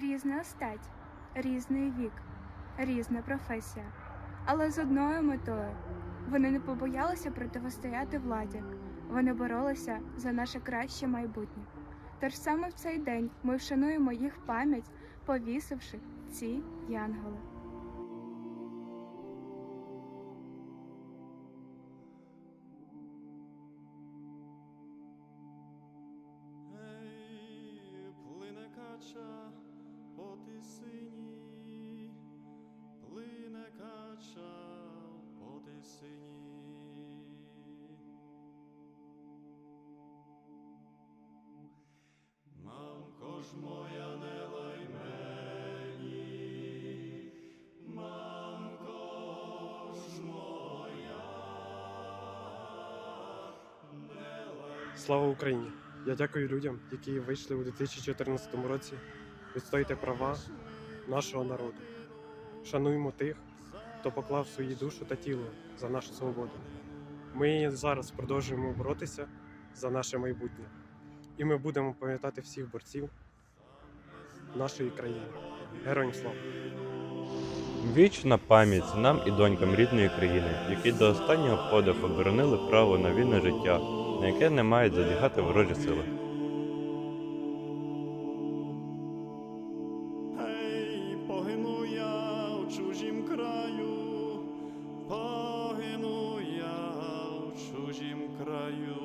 Різна стать, різний вік, різна професія, але з одною метою. Вони не побоялися противостояти владі, вони боролися за наше краще майбутнє. Тож саме в цей день ми вшануємо їх пам'ять, повісивши ці янголи. Ж моя не лай мені, мамко ж моя, не лай Слава Україні! Я дякую людям, які вийшли у 2014 році відстояти права нашого народу. Шануємо тих, хто поклав свою душу та тіло за нашу свободу. Ми зараз продовжуємо боротися за наше майбутнє, і ми будемо пам'ятати всіх борців нашої країни. Героям слава! Вічна пам'ять нам і донькам рідної країни, які до останнього подиху боронили право на вільне життя, на яке не мають задягати ворожі сили. Погину я у чужім краю, погину я у чужім краю.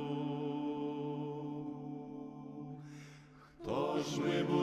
Хто ж ми буде